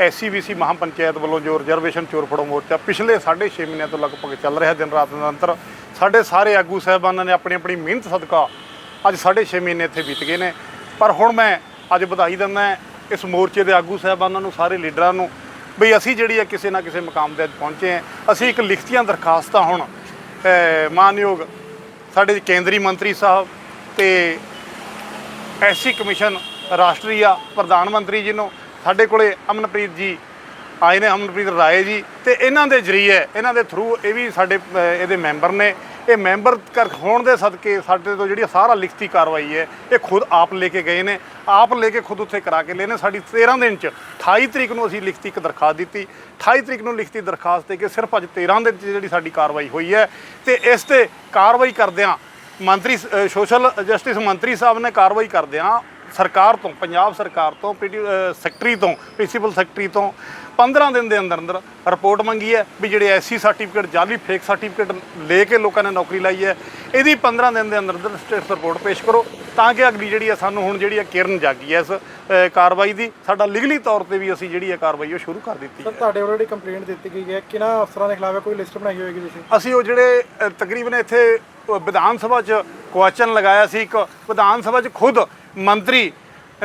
SCBC mahapanchayat ਵੱਲੋਂ ਜੋ reservation ਚੋਰ ਫੜੋ ਮੋਰਚਾ ਪਿਛਲੇ 6.5 ਮਹੀਨਿਆਂ ਤੋਂ ਲਗਭਗ ਚੱਲ ਰਿਹਾ ਦਿਨ ਰਾਤ ਨਿਰੰਤਰ ਸਾਡੇ ਸਾਰੇ ਆਗੂ ਸਾਹਿਬਾਨਾਂ ਨੇ ਆਪਣੀ ਆਪਣੀ ਮਿਹਨਤ ਸਦਕਾ ਅੱਜ 6.5 ਮਹੀਨੇ ਇੱਥੇ ਬੀਤ ਗਏ ਨੇ। ਪਰ ਹੁਣ ਮੈਂ ਅੱਜ ਵਧਾਈ ਦਿੰਦਾ ਇਸ ਮੋਰਚੇ ਦੇ ਆਗੂ ਸਾਹਿਬਾਨਾਂ ਨੂੰ, ਸਾਰੇ ਲੀਡਰਾਂ ਨੂੰ ਵੀ ਅਸੀਂ ਜਿਹੜੀ ਹੈ ਕਿਸੇ ਨਾ ਕਿਸੇ ਮੁਕਾਮ ਤੇ ਅੱਜ ਪਹੁੰਚੇ ਹਾਂ। ਅਸੀਂ ਇੱਕ ਲਿਖਤੀਆਂ ਦਰਖਾਸਤਾਂ ਹੁਣ ਮਾਨਯੋਗ ਸਾਡੇ ਕੇਂਦਰੀ ਮੰਤਰੀ ਸਾਹਿਬ ਤੇ ਐਸਸੀ ਕਮਿਸ਼ਨ ਰਾਸ਼ਟਰੀ ਆ, ਪ੍ਰਧਾਨ ਮੰਤਰੀ ਜੀ ਨੂੰ ਸਾਡੇ ਕੋਲੇ ਅਮਨਪ੍ਰੀਤ ਜੀ ਆਏ ਨੇ ਅਮਨਪ੍ਰੀਤ ਰਾਏ ਜੀ ਤੇ ਇਹਨਾਂ ਦੇ ਜਰੀਏ ਇਹਨਾਂ ਦੇ ਥਰੂ ਇਹ ਵੀ ਸਾਡੇ ਇਹਦੇ ਮੈਂਬਰ ਨੇ। ਇਹ ਮੈਂਬਰ ਕਰ ਹੋਣ ਦੇ ਸਦਕੇ ਸਾਡੇ ਤੋਂ ਜਿਹੜੀ ਸਾਰਾ ਲਿਖਤੀ ਕਾਰਵਾਈ ਹੈ ਇਹ ਖੁਦ ਆਪ ਲੈ ਕੇ ਗਏ ਨੇ। ਆਪ ਲੈ ਕੇ ਖੁਦ ਉੱਥੇ ਕਰਾ ਕੇ ਲਏ ਨੇ। ਸਾਡੀ 13 ਦਿਨ ਚ 28 ਤਰੀਕ ਨੂੰ ਅਸੀਂ ਲਿਖਤੀ ਇੱਕ ਦਰਖਾਸਤ ਦਿੱਤੀ। 28 ਤਰੀਕ ਨੂੰ ਲਿਖਤੀ ਦਰਖਾਸਤ ਦੇ ਕੇ ਸਿਰਫ ਅੱਜ 13 ਦਿਨ ਚ ਜਿਹੜੀ ਸਾਡੀ ਕਾਰਵਾਈ ਹੋਈ ਹੈ ਤੇ ਇਸ ਤੇ ਕਾਰਵਾਈ ਕਰਦਿਆਂ ਮੰਤਰੀ ਅ, ਸੋਸ਼ਲ ਜਸਟਿਸ ਮੰਤਰੀ ਸਾਹਿਬ ਨੇ ਕਾਰਵਾਈ ਕਰਦਿਆਂ ਸਰਕਾਰ ਤੋਂ ਪੰਜਾਬ ਸਰਕਾਰ ਤੋਂ ਸੈਕਟਰੀ ਤੋਂ ਪ੍ਰਿੰਸੀਪਲ ਸੈਕਟਰੀ ਤੋਂ 15 ਦਿਨ ਦੇ ਅੰਦਰ ਅੰਦਰ ਰਿਪੋਰਟ ਮੰਗੀ ਹੈ ਵੀ ਜਿਹੜੇ ਐਸਸੀ ਸਰਟੀਫਿਕੇਟ ਜਾਲੀ ਫੇਕ ਸਰਟੀਫਿਕੇਟ ਲੈ ਕੇ ਲੋਕਾਂ ਨੇ ਨੌਕਰੀ ਲਾਈ ਹੈ। ਇਹਦੀ 15 ਦਿਨ ਦੇ ਅੰਦਰ ਅੰਦਰ ਸਟੇਟਸ ਰਿਪੋਰਟ ਪੇਸ਼ ਕਰੋ ਤਾਂ ਕਿ ਅਗਲੀ ਜਿਹੜੀ ਹੈ ਸਾਨੂੰ ਹੁਣ ਜਿਹੜੀ ਹੈ ਕਿਰਨ ਜਾਗੀ ਹੈ ਇਸ ਕਾਰਵਾਈ ਦੀ। ਸਾਡਾ ਲੀਗਲੀ ਤੌਰ ਤੇ ਵੀ ਅਸੀਂ ਜਿਹੜੀ ਹੈ ਕਾਰਵਾਈ ਉਹ ਸ਼ੁਰੂ ਕਰ ਦਿੱਤੀ ਸਰ ਤੁਹਾਡੇ ਵੱਲੋਂ ਜਿਹੜੀ ਕੰਪਲੇਂਟ ਦਿੱਤੀ ਗਈ ਹੈ ਕਿਹਨਾਂ ਅਫਸਰਾਂ ਦੇ ਖਿਲਾਫ ਕੋਈ ਲਿਸਟ ਬਣਾਈ ਹੋਏਗੀ ਤੁਸੀਂ? ਅਸੀਂ ਉਹ ਜਿਹੜੇ ਤਕਰੀਬਨ ਇੱਥੇ ਵਿਧਾਨ ਸਭਾ 'ਚ ਕੁਐਸਚਨ ਲਗਾਇਆ ਸੀ। ਇੱਕ ਵਿਧਾਨ ਸਭਾ 'ਚ ਖੁਦ ਮੰਤਰੀ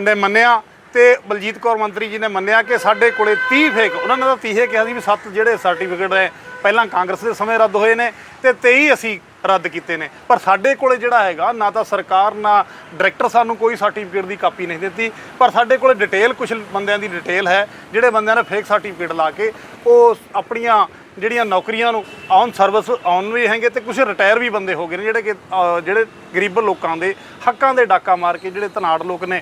ਨੇ ਮੰਨਿਆ ਤੇ ਬਲਜੀਤ ਕੌਰ ਮੰਤਰੀ ਜੀ ਨੇ ਮੰਨਿਆ ਕਿ ਸਾਡੇ ਕੋਲੇ 30 ਫੇਕ, ਉਹਨਾਂ ਨੇ ਤਾਂ 30 ਕਿਹਾ ਸੀ ਵੀ ਸੱਤ ਜਿਹੜੇ ਸਰਟੀਫਿਕੇਟ ਹੈ ਪਹਿਲਾਂ ਕਾਂਗਰਸ ਦੇ ਸਮੇਂ ਰੱਦ ਹੋਏ ਨੇ ਤੇ 23 ਅਸੀਂ ਰੱਦ ਕੀਤੇ ਨੇ। ਪਰ ਸਾਡੇ ਕੋਲੇ ਜਿਹੜਾ ਹੈਗਾ, ਨਾ ਤਾਂ ਸਰਕਾਰ, ਨਾ ਡਾਇਰੈਕਟਰ ਸਾਨੂੰ ਕੋਈ ਸਰਟੀਫਿਕੇਟ ਦੀ ਕਾਪੀ ਨਹੀਂ ਦਿੱਤੀ, ਪਰ ਸਾਡੇ ਕੋਲੇ ਡਿਟੇਲ ਕੁਝ ਬੰਦਿਆਂ ਦੀ ਡਿਟੇਲ ਹੈ, ਜਿਹੜੇ ਬੰਦਿਆਂ ਨੇ ਫੇਕ ਸਰਟੀਫਿਕੇਟ ਲਾ ਕੇ ਉਹ ਆਪਣੀਆਂ ਜਿਹੜੀਆਂ ਨੌਕਰੀਆਂ ਨੂੰ ਔਨ ਸਰਵਿਸ ਔਨ ਵੀ ਹੈਗੇ ਤੇ ਕੁਝ ਰਿਟਾਇਰ ਵੀ ਬੰਦੇ ਹੋ ਗਏ ਨੇ ਜਿਹੜੇ ਕਿ ਜਿਹੜੇ ਗਰੀਬ ਲੋਕਾਂ ਦੇ ਹੱਕਾਂ ਦੇ ਡਾਕਾ ਮਾਰ ਕੇ ਜਿਹੜੇ ਧਨਾੜ ਲੋਕ ਨੇ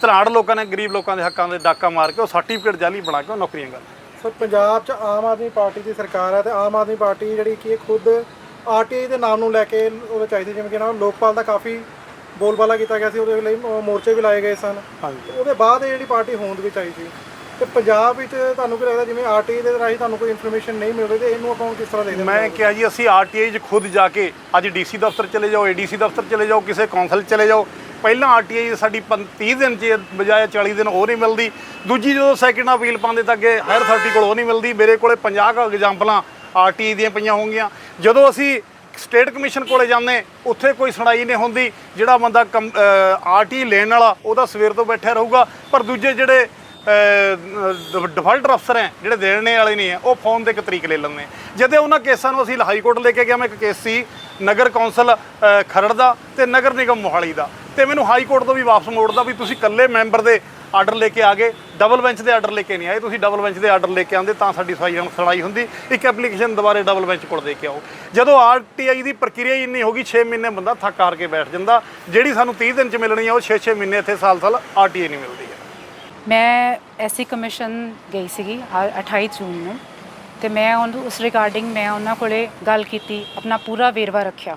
ਧਨਾੜ ਲੋਕਾਂ ਨੇ ਗਰੀਬ ਲੋਕਾਂ ਦੇ ਹੱਕਾਂ ਦੇ ਡਾਕਾ ਮਾਰ ਕੇ ਉਹ ਸਰਟੀਫਿਕੇਟ ਜਾਲੀ ਬਣਾ ਕੇ ਉਹ ਨੌਕਰੀਆਂ ਕਰ ਸਰ ਪੰਜਾਬ 'ਚ ਆਮ ਆਦਮੀ ਪਾਰਟੀ ਦੀ ਸਰਕਾਰ ਹੈ ਤੇ ਆਮ ਆਦਮੀ ਪਾਰਟੀ ਜਿਹੜੀ ਕਿ ਇਹ ਖੁਦ ਆਰਟੀਆਈ ਦੇ ਨਾਮ ਨੂੰ ਲੈ ਕੇ ਉਹਦੇ ਚਾਹੀਦੀ ਜਿਵੇਂ ਕਿ ਨਾ ਲੋਕਪਾਲ ਦਾ ਕਾਫੀ ਬੋਲਬਾਲਾ ਕੀਤਾ ਗਿਆ ਸੀ ਉਹਦੇ ਲਈ ਮੋਰਚੇ ਵੀ ਲਾਏ ਗਏ ਸਨ। ਹਾਂਜੀ। ਉਹਦੇ ਬਾਅਦ ਇਹ ਜਿਹੜੀ ਪਾਰਟੀ ਹੋਂਦ ਵਿੱਚ ਆਈ ਸੀ ਤੇ ਪੰਜਾਬ ਵਿੱਚ ਤੁਹਾਨੂੰ ਕੀ ਲੱਗਦਾ ਜਿਵੇਂ ਆਰਟੀਆਈ ਦੇ ਰਾਹੀਂ ਤੁਹਾਨੂੰ ਕੋਈ ਇਨਫੋਰਮੇਸ਼ਨ ਨਹੀਂ ਮਿਲ ਰਹੀ ਤੇ ਇਹਨੂੰ ਆਪਾਂ ਕਿਸ ਤਰ੍ਹਾਂ ਦੇਖਦੇ ਮੈਂ ਕਿਹਾ ਜੀ, ਅਸੀਂ ਆਰਟੀਆਈ 'ਚ ਖੁਦ ਜਾ ਕੇ ਅੱਜ ਡੀਸੀ ਦਫ਼ਤਰ ਚਲੇ ਜਾਓ ਏਡੀਸੀ ਦਫ਼ਤਰ ਚਲੇ ਜਾਓ, ਕਿਸੇ ਕੌਂਸਲ ਚਲੇ ਜਾਓ। ਪਹਿਲਾਂ ਆਰਟੀਆਈ ਸਾਡੀ ਪੰ- 30 ਦਿਨ 'ਚ ਬਜਾਏ 40 ਦਿਨ ਉਹ ਨਹੀਂ ਮਿਲਦੀ। ਦੂਜੀ ਜਦੋਂ ਸੈਕਿੰਡ ਅਪੀਲ ਪਾਉਂਦੇ ਤਾਂ ਅੱਗੇ ਹਾਇਰ ਅਥਾਰਟੀ ਕੋਲ ਉਹ ਨਹੀਂ ਮਿਲਦੀ। ਮੇਰੇ ਕੋਲੇ 50 ਕੁ ਐਗਜ਼ਾਮਪਲਾਂ ਆਰਟੀਆਈ ਦੀਆਂ ਪਈਆਂ ਹੋਣਗੀਆਂ। ਜਦੋਂ ਅਸੀਂ ਸਟੇਟ ਕਮਿਸ਼ਨ ਕੋਲੇ ਜਾਂਦੇ, ਉੱਥੇ ਕੋਈ ਸੁਣਾਈ ਨਹੀਂ ਹੁੰਦੀ। ਜਿਹੜਾ ਬੰਦਾ ਆਰਟੀ ਲੈਣ ਵਾਲਾ ਉਹਦਾ ਸਵੇਰ ਤੋਂ ਬੈਠਿਆ ਰਹੂਗਾ। ਪਰ ਦੂਜੇ ਜਿਹੜੇ ਡਿਫਾਲਟਰ ਅਫਸਰ ਹੈ, ਜਿਹੜੇ ਦੇਣੇ ਵਾਲੇ ਨਹੀਂ ਹੈ, ਉਹ ਫੋਨ ਦੇ ਇੱਕ ਤਰੀਕ ਲੈ ਲੈਂਦੇ ਜਦੇ ਉਹਨਾਂ ਕੇਸਾਂ ਨੂੰ ਅਸੀਂ ਹਾਈ ਕੋਰਟ ਲੈ ਕੇ ਗਿਆ ਮੈਂ ਇੱਕ ਕੇਸ ਸੀ, ਨਗਰ ਕੌਂਸਲ ਖਰੜ ਦਾ ਤੇ ਨਗਰ ਨਿਗਮ ਮੋਹਾਲੀ ਦਾ। ਤੇ ਮੈਨੂੰ ਹਾਈ ਕੋਰਟ ਤੋਂ ਵੀ ਵਾਪਸ ਮੋੜਦਾ ਵੀ ਤੁਸੀਂ ਇਕੱਲੇ ਮੈਂਬਰ ਦੇ ਆਰਡਰ ਲੈ ਕੇ ਆ ਗਏ ਡਬਲ ਬੈਂਚ ਦੇ ਆਰਡਰ ਲੈ ਕੇ ਨਹੀਂ ਆਏ। ਤੁਸੀਂ ਡਬਲ ਬੈਂਚ ਦੇ ਆਰਡਰ ਲੈ ਕੇ ਆਉਂਦੇ, ਤਾਂ ਸਾਡੀ ਸਫ਼ਾਈ ਸੁਣਾਈ ਹੁੰਦੀ। ਇੱਕ ਐਪਲੀਕੇਸ਼ਨ ਦੁਬਾਰੇ ਡਬਲ ਬੈਂਚ ਕੋਲ ਦੇ ਕੇ ਆਓ। ਜਦੋਂ ਆਰਟੀਆਈ ਦੀ ਪ੍ਰਕਿਰਿਆ ਹੀ ਇੰਨੀ ਹੋ ਗਈ 6 ਮਹੀਨੇ ਬੰਦਾ ਥੱਕ ਹਾਰ ਕੇ ਬੈਠ ਜਾਂਦਾ। ਜਿਹੜੀ ਸਾਨੂੰ 30 ਦਿਨ ਚ ਮਿਲਣੀ ਆ, ਉਹ 6-6 ਮਹੀਨੇ ਇੱਥੇ ਸਾਲ-ਸਾਲ ਆਰਟੀਆਈ ਨਹੀਂ ਮਿਲਦੀ। ਮੈਂ ਐਸੀ ਕਮਿਸ਼ਨ ਗਈ ਸੀਗੀ ਆ- 28 ਜੂਨ ਨੂੰ ਤੇ ਮੈਂ ਉਹਨੂੰ ਉਸ ਰਿਗਾਰਡਿੰਗ ਮੈਂ ਉਹਨਾਂ ਕੋਲੇ ਗੱਲ ਕੀਤੀ, ਆਪਣਾ ਪੂਰਾ ਵੇਰਵਾ ਰੱਖਿਆ।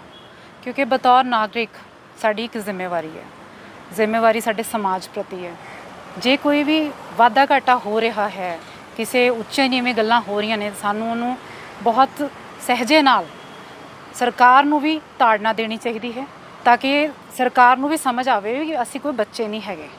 ਕਿਉਂਕਿ ਬਤੌਰ ਨਾਗਰਿਕ ਸਾਡੀ ਇੱਕ ਜ਼ਿੰਮੇਵਾਰੀ ਹੈ। ਜ਼ਿੰਮੇਵਾਰੀ ਸਾਡੇ ਸਮਾਜ ਪ੍ਰਤੀ ਹੈ। ਜੇ ਕੋਈ ਵੀ ਵਾਧਾ ਘਾਟਾ ਹੋ ਰਿਹਾ ਹੈ, ਕਿਸੇ ਉੱਚੇ ਨੀਵੇਂ ਗੱਲਾਂ ਹੋ ਰਹੀਆਂ ਨੇ, ਸਾਨੂੰ ਉਹਨੂੰ ਬਹੁਤ ਸਹਿਜੇ ਨਾਲ ਸਰਕਾਰ ਨੂੰ ਵੀ ਤਾੜਨਾ ਦੇਣੀ ਚਾਹੀਦੀ ਹੈ, ਤਾਂ ਕਿ ਸਰਕਾਰ ਨੂੰ ਵੀ ਸਮਝ ਆਵੇ ਕਿ ਅਸੀਂ ਕੋਈ ਬੱਚੇ ਨਹੀਂ ਹੈਗੇ।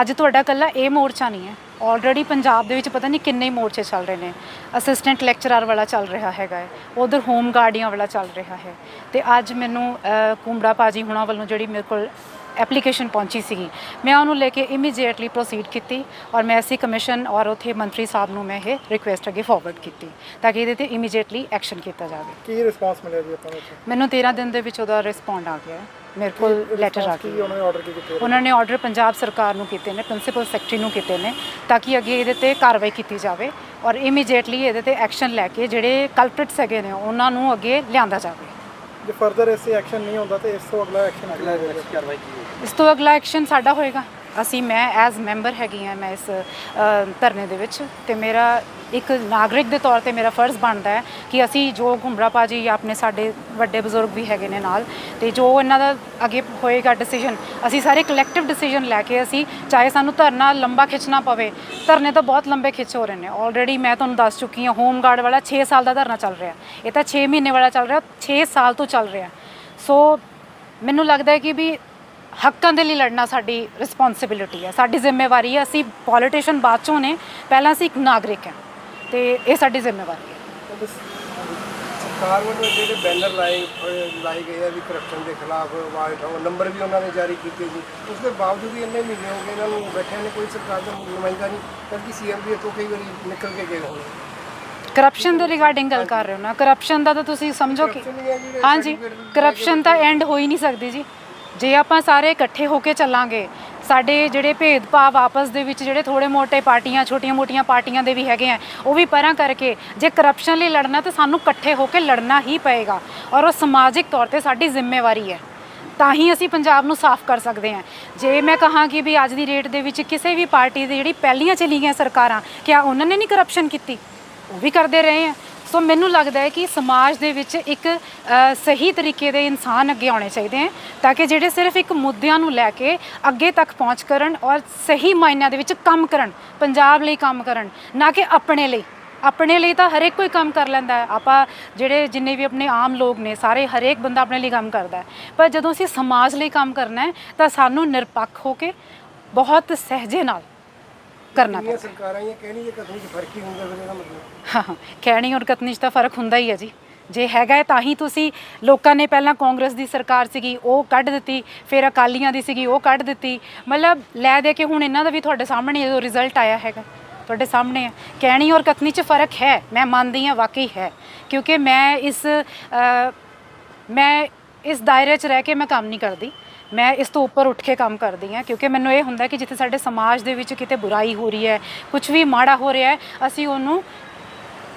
ਅੱਜ ਤੁਹਾਡਾ ਕੱਲਾ ਇਹ ਮੋਰਚਾ ਨਹੀਂ ਹੈ। ਆਲਰੇਡੀ ਪੰਜਾਬ ਦੇ ਵਿੱਚ ਪਤਾ ਨਹੀਂ ਕਿੰਨੇ ਮੋਰਚੇ ਚੱਲ ਰਹੇ ਨੇ। ਅਸਿਸਟੈਂਟ ਲੈਕਚਰਰ ਵਾਲਾ ਚੱਲ ਰਿਹਾ ਹੈਗਾ ਹੈ। ਉਧਰ ਹੋਮ ਗਾਰਡੀਆਂ ਵਾਲਾ ਚੱਲ ਰਿਹਾ ਹੈ। ਤੇ ਅੱਜ ਮੈਨੂੰ ਕੁੰਬੜਾ ਪਾਜੀ ਹੁਣਾਂ ਵੱਲੋਂ ਜਿਹੜੀ ਮੇਰੇ ਕੋਲ ਐਪਲੀਕੇਸ਼ਨ ਪਹੁੰਚੀ ਸੀਗੀ। ਮੈਂ ਉਹਨੂੰ ਲੈ ਕੇ ਇਮੀਡੀਏਟਲੀ ਪ੍ਰੋਸੀਡ ਕੀਤੀ ਔਰ ਮੈਂ ਐਸੀ ਕਮਿਸ਼ਨ ਔਰ ਉਥੇ ਮੰਤਰੀ ਸਾਹਿਬ ਨੂੰ ਮੈਂ ਇਹ ਰਿਕੁਐਸਟ ਅੱਗੇ ਫਾਰਵਰਡ ਕੀਤੀ ਤਾਂ ਕਿ ਇਹਦੇ ਤੇ ਇਮੀਡੀਏਟਲੀ ਐਕਸ਼ਨ ਕੀਤਾ ਜਾਵੇ। ਕੀ ਰਿਸਪਾਂਸ ਮਿਲਿਆ ਜੀ ਆਪਾਂ ਨੂੰ? ਮੈਨੂੰ 13 ਦਿਨ ਦੇ ਵਿੱਚ ਉਹਦਾ ਰਿਸਪੌਂਡ ਆ ਗਿਆ। ਮੇਰੇ ਕੋਲ ਲੈਟਰ ਆ ਕੀ ਗਿਆ ਉਹਨਾਂ ਨੇ ਆਰਡਰ ਕੀ ਕੀਤੇ? ਉਹਨਾਂ ਨੇ ਆਰਡਰ ਪੰਜਾਬ ਸਰਕਾਰ ਨੂੰ ਕੀਤੇ ਨੇ ਪ੍ਰਿੰਸੀਪਲ ਸੈਕਟਰੀ ਨੂੰ ਕੀਤੇ ਨੇ ਤਾਂ ਕਿ ਅੱਗੇ ਇਹਦੇ ਤੇ ਕਾਰਵਾਈ ਕੀਤੀ ਜਾਵੇ ਔਰ ਇਮੀਡੀਏਟਲੀ ਇਹਦੇ ਤੇ ਐਕਸ਼ਨ ਲੈ ਕੇ ਜਿਹੜੇ ਕਲਪ੍ਰਿਟਸ ਹੈਗੇ ਨੇ ਉਹਨਾਂ ਨੂੰ ਅੱਗੇ ਲਿਆਂਦਾ ਜਾਵੇ। ਜੇ ਫਰਦਰ ਇਸੇ ਐਕਸ਼ਨ ਨਹੀਂ ਹੁੰਦਾ ਤੇ ਇਸ ਤੋਂ ਅਗਲਾ ਐਕਸ਼ਨ ਅਗਲਾ ਇਸ ਤੋਂ ਅਗਲਾ ਐਕਸ਼ਨ ਸਾਡਾ ਹੋਏਗਾ। ਅਸੀਂ, ਮੈਂ ਐਜ਼ ਮੈਂਬਰ ਹੈਗੀ ਹਾਂ, ਮੈਂ ਇਸ ਧਰਨੇ ਦੇ ਵਿੱਚ ਤੇ ਮੇਰਾ ਇੱਕ ਨਾਗਰਿਕ ਦੇ ਤੌਰ ਤੇ ਮੇਰਾ ਫਰਜ਼ ਬਣਦਾ ਹੈ ਕਿ ਅਸੀਂ ਜੋ ਘੁੰਮਰਾ ਪਾਜੀ ਜਾਂ ਆਪਣੇ ਸਾਡੇ ਵੱਡੇ ਬਜ਼ੁਰਗ ਵੀ ਹੈਗੇ ਨੇ ਨਾਲ ਤੇ ਜੋ ਇਹਨਾਂ ਦਾ ਅੱਗੇ ਹੋਏਗਾ ਡਿਸੀਜਨ ਅਸੀਂ ਸਾਰੇ ਕਲੈਕਟਿਵ ਡਿਸੀਜਨ ਲੈ ਕੇ ਅਸੀਂ, ਚਾਹੇ ਸਾਨੂੰ ਧਰਨਾ ਲੰਬਾ ਖਿੱਚਣਾ ਪਵੇ, ਧਰਨੇ ਤਾਂ ਬਹੁਤ ਲੰਬੇ ਖਿੱਚ ਹੋ ਰਹੇ ਨੇ। ਆਲਰੇਡੀ ਮੈਂ ਤੁਹਾਨੂੰ ਦੱਸ ਚੁੱਕੀ ਹਾਂ ਹੋਮ ਗਾਰਡ ਵਾਲਾ 6 ਸਾਲ ਦਾ ਧਰਨਾ ਚੱਲ ਰਿਹਾ। ਇਹ ਤਾਂ 6 ਮਹੀਨੇ ਵਾਲਾ ਚੱਲ ਰਿਹਾ 6 ਸਾਲ ਤੋਂ ਚੱਲ ਰਿਹਾ। ਸੋ ਮੈਨੂੰ ਲੱਗਦਾ ਹੈ ਕਿ ਵੀ ਹੱਕਾਂ ਦੇ ਲਈ ਲੜਨਾ ਸਾਡੀ ਰਿਸਪੌਂਸਿਬਿਲਿਟੀ ਹੈ। ਸਾਡੀ ਜ਼ਿੰਮੇਵਾਰੀ ਹੈ। ਅਸੀਂ ਪੋਲੀਟੀਸ਼ੀਅਨ ਬਾਅਦ ਚੋਂ ਨੇ। ਪਹਿਲਾਂ ਅਸੀਂ ਇੱਕ ਨਾਗਰਿਕ ਹਾਂ ਤੇ ਇਹ ਸਾਡੀ ਜ਼ਿੰਮੇਵਾਰੀ ਹੈ। ਸਰਕਾਰ ਵੱਲੋਂ ਜਿਹੜੇ ਬੈਨਰ ਲਾਏ ਲਾਏ ਗਏ ਆ ਵੀ ਕਰਪਸ਼ਨ ਦੇ ਖਿਲਾਫ ਆਵਾਜ਼ ਉਠਾਓ ਨੰਬਰ ਵੀ ਉਹਨਾਂ ਨੇ ਜਾਰੀ ਕੀਤੇ ਜੀ ਉਸ ਦੇ ਬਾਵਜੂਦ ਵੀ ਇੰਨੇ ਮਹੀਨੇ ਹੋ ਗਏ ਇਹਨਾਂ ਨੂੰ ਬੈਠਿਆਂ ਨੇ ਕੋਈ ਸਰਕਾਰ ਦਾ ਨੁਮਾਇੰਦਾ ਨਹੀਂ ਬਲਕਿ ਸੀਐਮ ਵੀ ਇੱਥੋਂ ਕਈ ਵਾਰੀ ਨਿਕਲ ਕੇ ਗਏ ਹੋਣੇ। ਕਰਪਸ਼ਨ ਦੇ ਰਿਗਾਰਡਿੰਗ ਗੱਲ ਕਰ ਰਹੇ ਹੋ ਨਾ। ਕਰਪਸ਼ਨ ਦਾ ਤਾਂ ਤੁਸੀਂ ਸਮਝੋ ਕਿ ਹਾਂਜੀ ਕਰਪਸ਼ਨ ਤਾਂ ਐਂਡ ਹੋ ਹੀ ਨਹੀਂ ਸਕਦੀ ਜੀ। ਜੇ ਆਪਾਂ ਸਾਰੇ ਇਕੱਠੇ ਹੋ ਕੇ ਚੱਲਾਂਗੇ, ਸਾਡੇ ਜਿਹੜੇ ਭੇਦਭਾਵ ਆਪਸ ਦੇ ਵਿੱਚ ਜਿਹੜੇ ਥੋੜੇ ਮੋਟੇ ਪਾਰਟੀਆਂ ਛੋਟੀਆਂ-ਮੋਟੀਆਂ ਪਾਰਟੀਆਂ ਦੇ ਵੀ ਹੈਗੇ ਆ, ਉਹ ਵੀ ਪਰਾਂ ਕਰਕੇ ਜੇ ਕਰਪਸ਼ਨ ਲਈ ਲੜਨਾ ਤਾਂ ਸਾਨੂੰ ਇਕੱਠੇ ਹੋ ਕੇ ਲੜਨਾ ਹੀ ਪਏਗਾ ਔਰ ਉਹ ਸਮਾਜਿਕ ਤੌਰ ਤੇ ਸਾਡੀ ਜ਼ਿੰਮੇਵਾਰੀ ਹੈ। ਤਾਂ ਹੀ ਅਸੀਂ ਪੰਜਾਬ ਨੂੰ ਸਾਫ਼ ਕਰ ਸਕਦੇ ਹਾਂ। ਜੇ ਮੈਂ ਕਹਾਂ ਕਿ ਵੀ ਅੱਜ ਦੀ ਡੇਟ ਦੇ ਵਿੱਚ ਕਿਸੇ ਵੀ ਪਾਰਟੀ ਦੀ ਜਿਹੜੀ ਪਹਿਲੀਆਂ ਚਲੀ ਗਈਆਂ ਸਰਕਾਰਾਂ, ਕਿਆ ਉਹਨਾਂ ਨੇ ਨਹੀਂ ਕਰਪਸ਼ਨ ਕੀਤੀ? ਉਹ ਵੀ ਕਰਦੇ ਰਹੇ ਆ। ਸੋ ਮੈਨੂੰ ਲੱਗਦਾ ਹੈ ਕਿ ਸਮਾਜ ਦੇ ਵਿੱਚ ਇੱਕ ਸਹੀ ਤਰੀਕੇ ਦੇ ਇਨਸਾਨ ਅੱਗੇ ਆਉਣੇ ਚਾਹੀਦੇ ਹਨ, ਤਾਂ ਕਿ ਜਿਹੜੇ ਸਿਰਫ ਇੱਕ ਮੁੱਦਿਆਂ ਨੂੰ ਲੈ ਕੇ ਅੱਗੇ ਤੱਕ ਪਹੁੰਚ ਕਰਨ ਔਰ ਸਹੀ ਮਾਇਨਿਆਂ ਦੇ ਵਿੱਚ ਕੰਮ ਕਰਨ, ਪੰਜਾਬ ਲਈ ਕੰਮ ਕਰਨ, ਨਾ ਕਿ ਆਪਣੇ ਲਈ। ਆਪਣੇ ਲਈ ਤਾਂ ਹਰੇਕ ਕੋਈ ਕੰਮ ਕਰ ਲੈਂਦਾ ਹੈ। ਆਪਾਂ ਜਿਹੜੇ ਜਿੰਨੇ ਵੀ ਆਪਣੇ ਆਮ ਲੋਕ ਨੇ, ਸਾਰੇ ਹਰੇਕ ਬੰਦਾ ਆਪਣੇ ਲਈ ਕੰਮ ਕਰਦਾ ਹੈ। ਪਰ ਜਦੋਂ ਅਸੀਂ ਸਮਾਜ ਲਈ ਕੰਮ ਕਰਨਾ ਹੈ, ਤਾਂ ਸਾਨੂੰ ਨਿਰਪੱਖ ਹੋ ਕੇ ਬਹੁਤ ਸਹਿਜੇ ਨਾਲ ਕਰਨਾ ਹੈ ਸਰਕਾਰਾਂ ਇਹ ਕਹਿਣੀ ਜੇ ਕਥਨੀ 'ਚ ਫ਼ਰਕ ਹੀ ਹੁੰਦਾ ਫਿਰ ਇਹਦਾ ਮਤਲਬ। ਹਾਂ ਕਹਿਣੀ ਔਰ ਕਤਨੀ 'ਚ ਤਾਂ ਫ਼ਰਕ ਹੁੰਦਾ ਹੀ ਹੈ ਜੀ। ਜੇ ਹੈਗਾ ਹੈ ਤਾਂ ਹੀ ਤੁਸੀਂ ਲੋਕਾਂ ਨੇ ਪਹਿਲਾਂ ਕਾਂਗਰਸ ਦੀ ਸਰਕਾਰ ਸੀਗੀ ਉਹ ਕੱਢ ਦਿੱਤੀ ਫਿਰ ਅਕਾਲੀਆਂ ਦੀ ਸੀਗੀ ਉਹ ਕੱਢ ਦਿੱਤੀ। ਮਤਲਬ ਲੈ ਦੇ ਕੇ ਹੁਣ ਇਹਨਾਂ ਦਾ ਵੀ ਤੁਹਾਡੇ ਸਾਹਮਣੇ ਜੋ ਰਿਜ਼ਲਟ ਆਇਆ ਹੈਗਾ ਤੁਹਾਡੇ ਸਾਹਮਣੇ ਹੈ ਕਹਿਣੀ ਔਰ ਕਤਨੀ 'ਚ ਫ਼ਰਕ ਹੈ ਮੈਂ ਮੰਨਦੀ ਹਾਂ ਵਾਕਈ ਹੈ। ਕਿਉਂਕਿ ਮੈਂ ਇਸ ਅ, ਮੈਂ ਇਸ ਦਾਇਰੇ 'ਚ ਰਹਿ ਕੇ ਮੈਂ ਕੰਮ ਨਹੀਂ ਕਰਦੀ। ਮੈਂ ਇਸ ਤੋਂ ਉੱਪਰ ਉੱਠ ਕੇ ਕੰਮ ਕਰਦੀ ਹਾਂ, ਕਿਉਂਕਿ ਮੈਨੂੰ ਇਹ ਹੁੰਦਾ ਕਿ ਜਿੱਥੇ ਸਾਡੇ ਸਮਾਜ ਦੇ ਵਿੱਚ ਕਿਤੇ ਬੁਰਾਈ ਹੋ ਰਹੀ ਹੈ ਕੁਝ ਵੀ ਮਾੜਾ ਹੋ ਰਿਹਾ ਹੈ, ਅਸੀਂ ਉਹਨੂੰ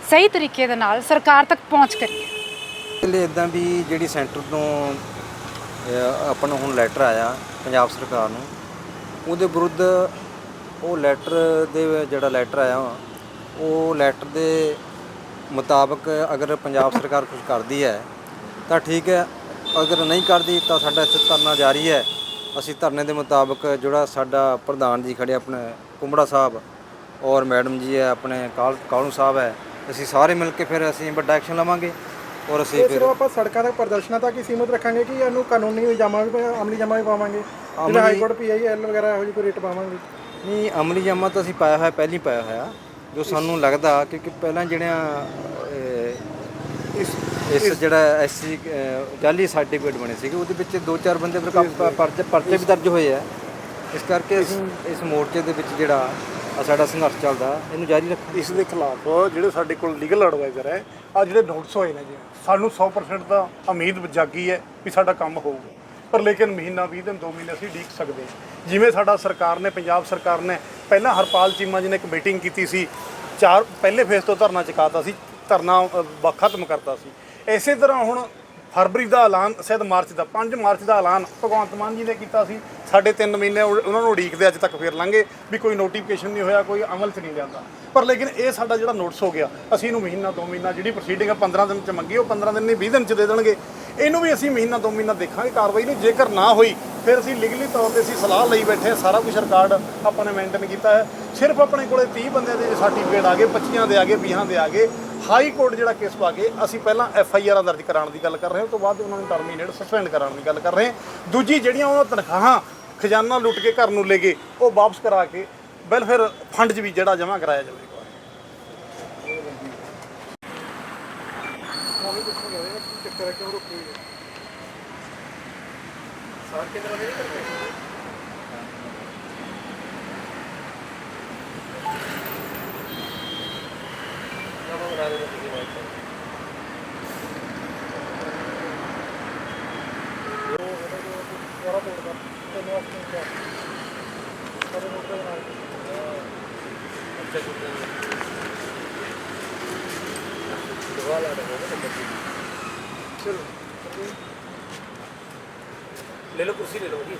ਸਹੀ ਤਰੀਕੇ ਦੇ ਨਾਲ ਸਰਕਾਰ ਤੱਕ ਪਹੁੰਚ ਕਰੀਏ। ਪਹਿਲੇ ਇਦਾਂ ਵੀ ਜਿਹੜੀ ਸੈਂਟਰ ਤੋਂ ਆਪਾਂ ਨੂੰ ਹੁਣ ਲੈਟਰ ਆਇਆ ਪੰਜਾਬ ਸਰਕਾਰ ਨੂੰ, ਉਹਦੇ ਵਿਰੁੱਧ ਉਹ ਲੈਟਰ ਦੇ ਜਿਹੜਾ ਲੈਟਰ ਆਇਆ ਉਹ ਲੈਟਰ ਦੇ ਮੁਤਾਬਕ ਅਗਰ ਪੰਜਾਬ ਸਰਕਾਰ ਕੁਝ ਕਰਦੀ ਹੈ, ਤਾਂ ਠੀਕ ਹੈ ਅਗਰ ਨਹੀਂ ਕਰਦੀ ਤਾਂ ਸਾਡਾ ਇੱਥੇ ਧਰਨਾ ਜਾਰੀ ਹੈ। ਅਸੀਂ ਧਰਨੇ ਦੇ ਮੁਤਾਬਕ ਜਿਹੜਾ ਸਾਡਾ ਪ੍ਰਧਾਨ ਜੀ ਖੜੇ ਆਪਣੇ ਕੁੰਬੜਾ ਸਾਹਿਬ ਔਰ ਮੈਡਮ ਜੀ ਹੈ ਆਪਣੇ ਕਾਲ ਕਾਲੂ ਸਾਹਿਬ ਹੈ ਅਸੀਂ ਸਾਰੇ ਮਿਲ ਕੇ ਫਿਰ ਅਸੀਂ ਵੱਡਾ ਐਕਸ਼ਨ ਲਵਾਂਗੇ ਔਰ ਅਸੀਂ ਫਿਰ ਸਿਰਫ ਆਪਾਂ ਸੜਕਾਂ ਤੱਕ ਪ੍ਰਦਰਸ਼ਨਾਂ ਤੱਕ ਹੀ ਸੀਮਿਤ ਰੱਖਾਂਗੇ ਕਿ ਇਹਨੂੰ ਕਾਨੂੰਨੀ ਜਾਮਾ ਵੀ ਅਮਲੀ ਜਾਮਾ ਵੀ ਪਾਵਾਂਗੇ? ਜਿਵੇਂ ਹਾਈ ਕੋਰਟ ਪੀਆਈ ਐਲ ਵਗੈਰਾ ਇਹੋ ਜਿਹੀ ਕੋਈ ਰੇਟ ਪਾਵਾਂਗੇ? ਨਹੀਂ ਅਮਲੀ ਜਾਮਾ ਤਾਂ ਅਸੀਂ ਪਾਇਆ ਹੋਇਆ ਪਹਿਲਾਂ ਹੀ ਪਾਇਆ ਹੋਇਆ ਜੋ ਸਾਨੂੰ ਲੱਗਦਾ ਕਿਉਂਕਿ ਪਹਿਲਾਂ ਜਿਹੜਿਆਂ ਇਸ ਇਸ ਜਿਹੜਾ ਐਸਸੀ ਜਾਲੀ ਸਰਟੀਫਿਕੇਟ ਬਣੇ ਸੀਗੇ ਉਹਦੇ ਵਿੱਚ ਦੋ ਚਾਰ ਬੰਦੇ ਪਰ ਕੰਮ- ਪਰਚੇ ਪਰਚੇ ਵੀ ਦਰਜ ਹੋਏ ਆ। ਇਸ ਕਰਕੇ ਅਸੀਂ ਇਸ ਮੋਰਚੇ ਦੇ ਵਿੱਚ ਜਿਹੜਾ ਆਹ ਸਾਡਾ ਸੰਘਰਸ਼ ਚੱਲਦਾ ਇਹਨੂੰ ਜਾਰੀ ਰੱਖਾਂਗੇ। ਇਸ ਦੇ ਖਿਲਾਫ ਜਿਹੜੇ ਸਾਡੇ ਕੋਲ ਲੀਗਲ ਐਡਵਾਈਜ਼ਰ ਹੈ ਆ ਜਿਹੜੇ ਨੋਟਿਸ ਹੋਏ ਨੇ ਜੀ ਸਾਨੂੰ 100% ਦਾ ਉਮੀਦ ਜਾਗੀ ਹੈ ਵੀ ਸਾਡਾ ਕੰਮ ਹੋਊਗਾ। ਪਰ ਲੇਕਿਨ ਮਹੀਨਾ 20 ਦਿਨ 2 ਮਹੀਨੇ ਅਸੀਂ ਉਡੀਕ ਸਕਦੇ ਹਾਂ। ਜਿਵੇਂ ਸਾਡਾ ਸਰਕਾਰ ਨੇ ਪੰਜਾਬ ਸਰਕਾਰ ਨੇ ਪਹਿਲਾਂ ਹਰਪਾਲ ਚੀਮਾ ਜੀ ਨੇ ਇੱਕ ਮੀਟਿੰਗ ਕੀਤੀ ਸੀ ਚਾਰ ਪਹਿਲੇ ਫੇਸ ਤੋਂ ਧਰਨਾ ਚੁਕਾਤਾ ਸੀ ਧਰਨਾ ਅ, ਬ- ਖਤਮ ਕਰਤਾ ਸੀ। ਇਸੇ ਤਰ੍ਹਾਂ ਹੁਣ ਫਰਵਰੀ ਦਾ ਐਲਾਨ, ਸ਼ਾਇਦ ਮਾਰਚ ਦਾ 5 ਮਾਰਚ ਦਾ ਐਲਾਨ ਭਗਵੰਤ ਮਾਨ ਜੀ ਨੇ ਕੀਤਾ ਸੀ। ਸਾਡੇ 3 ਮਹੀਨੇ ਉਹਨਾਂ ਨੂੰ ਉਡੀਕਦੇ ਅੱਜ ਤੱਕ ਫੇਰ ਲੰਘੇ ਵੀ ਕੋਈ ਨੋਟੀਫਿਕੇਸ਼ਨ ਨਹੀਂ ਹੋਇਆ, ਕੋਈ ਅਮਲ 'ਚ ਨਹੀਂ ਲਿਆਂਦਾ। ਪਰ ਲੇਕਿਨ ਇਹ ਸਾਡਾ ਜਿਹੜਾ ਨੋਟਿਸ ਹੋ ਗਿਆ, ਅਸੀਂ ਇਹਨੂੰ ਮਹੀਨਾ 2 ਮਹੀਨਾ ਜਿਹੜੀ ਪ੍ਰੋਸੀਡਿੰਗ ਆ 15 ਦਿਨ 'ਚ ਮੰਗੀ, ਉਹ 15 ਦਿਨ ਨਹੀਂ 20 ਦਿਨ 'ਚ ਦੇ ਦੇਣਗੇ। ਇਹਨੂੰ ਵੀ ਅਸੀਂ ਮਹੀਨਾ 2 ਮਹੀਨਾ ਦੇਖਾਂਗੇ ਕਾਰਵਾਈ ਨੂੰ। ਜੇਕਰ ਨਾ ਹੋਈ, ਫਿਰ ਅਸੀਂ ਲੀਗਲੀ ਤੌਰ ਤੇ ਅਸੀਂ ਸਲਾਹ ਲਈ ਬੈਠੇ ਸਾਰਾ ਕੁਝ ਰਿਕਾਰਡ ਆਪਾਂ ਨੇ ਮੇਨਟੇਨ ਕੀਤਾ ਹੈ। ਸਿਰਫ ਆਪਣੇ ਕੋਲੇ 30 ਬੰਦਿਆਂ ਦੇ ਸਰਟੀਫਿਕੇਟ ਆ ਗਏ 25 ਦੇ ਆ ਗਏ 20 ਦੇ ਆ ਗਏ। ਹਾਈ ਕੋਰਟ ਜਿਹੜਾ ਕੇਸ ਪਾ ਕੇ ਅਸੀਂ ਪਹਿਲਾਂ ਐਫ ਆਈ ਆਰਾਂ ਦਰਜ ਕਰਾਉਣ ਦੀ ਗੱਲ ਕਰ ਰਹੇ ਹਾਂ, ਉਸ ਤੋਂ ਬਾਅਦ ਉਹਨਾਂ ਨੂੰ ਟਰਮੀਨੇਟ ਸਸਪੈਂਡ ਕਰਾਉਣ ਦੀ ਗੱਲ ਕਰ ਰਹੇ ਹਾਂ। ਦੂਜੀ ਜਿਹੜੀਆਂ ਉਹਨਾਂ ਤਨਖਾਹਾਂ ਖਜ਼ਾਨਾ ਲੁੱਟ ਕੇ ਘਰ ਨੂੰ ਲੈ ਗਏ ਉਹ ਵਾਪਸ ਕਰਾ ਕੇ ਵੈਲਫੇਅਰ ਫੰਡ 'ਚ ਵੀ ਜਿਹੜਾ ਜਮ੍ਹਾਂ ਕਰਾਇਆ ਜਾਵੇਗਾ ਚੱਕਰ ਹੈ ਕਿ ਉਹ ਰੁਕੀ ਲੈ ਲਓ ਕੁਰਸੀ ਲੈ ਲਓ ਜੀ